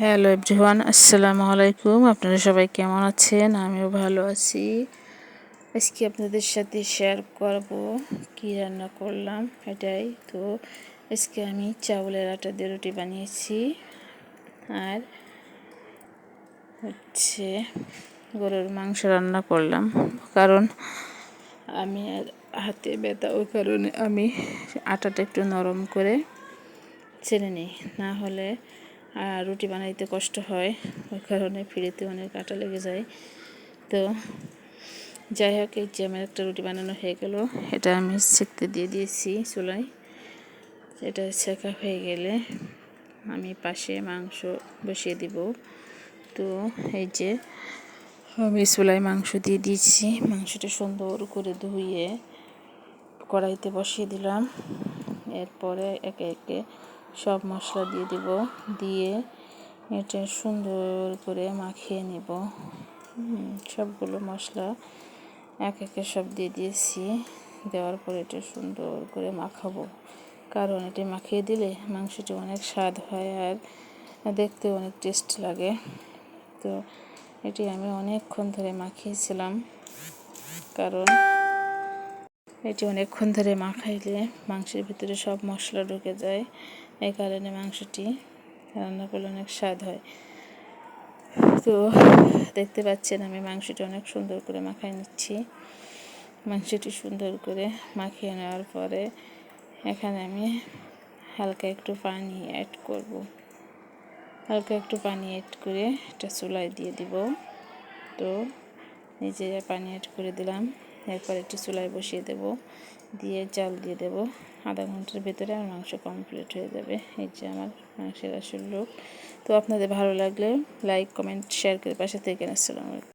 Hello everyone, আসসালামু আলাইকুম। আপনারা সবাই কেমন আছেন? আমিও ভালো আছি। আজকে আপনাদের সাথে শেয়ার করব কি রান্না করলাম এটাই। তো আজকে আমি চাউলের আটা দিয়ে রুটি বানিয়েছি। আর হচ্ছে গরুর মাংস রান্না করলাম। কারণ আমি আর হাতে ব্যথা, ওই কারণে আমি আটাটা একটু নরম করে ছেড়ে নিই। না হলে রুটি বানাইতে কষ্ট হয়, ওই কারণে ফিরেতে অনেক আটা লেগে যায়। তো যাই হোক, এই যে আমার একটা রুটি বানানো হয়ে গেল, এটা আমি সেঁকতে দিয়ে দিয়েছি চুলায়। এটা শেখা হয়ে গেলে আমি পাশে মাংস বসিয়ে দিব। তো এই যে আমি চুলায় মাংস দিয়ে দিয়েছি, মাংসটা সুন্দর করে ধুয়ে কড়াইতে বসিয়ে দিলাম। এরপরে একে একে সব মশলা দিয়ে দিব, দিয়ে এটা সুন্দর করে মাখিয়ে নেব। সবগুলো মশলা এক একে সব দিয়ে দিয়েছি। দেওয়ার পর এটা সুন্দর করে মাখাবো। কারণ এটা মাখিয়ে দিলে মাংসটি অনেক স্বাদ হয় আর দেখতে অনেক টেস্ট লাগে। তো এটি আমি অনেকক্ষণ ধরে মাখিয়েছিলাম। কারণ এটি অনেকক্ষণ ধরে মাখাইলে মাংসের ভিতরে সব মশলা ঢুকে যায়। এই কারণে মাংসটি রান্না করলে অনেক স্বাদ হয়। তো দেখতে পাচ্ছেন আমি মাংসটি অনেক সুন্দর করে মাখাই নিচ্ছি। মাংসটি সুন্দর করে মাখিয়ে নেওয়ার পরে এখানে আমি হালকা একটু পানি অ্যাড করব। হালকা একটু পানি অ্যাড করে এটা চুলায় দিয়ে দিব। তো নিজে পানি অ্যাড করে দিলাম। এরপর একটু চুলায় বসিয়ে দেব, দিয়ে জাল দিয়ে দেব। আধা ঘণ্টার ভেতরে আমার মাংস কমপ্লিট হয়ে যাবে। এই যে আমার মাংসের আসল লোক তো আপনাদের ভালো লাগলে লাইক কমেন্ট শেয়ার করে পাশে থেকে আসসালামু আলাইকুম।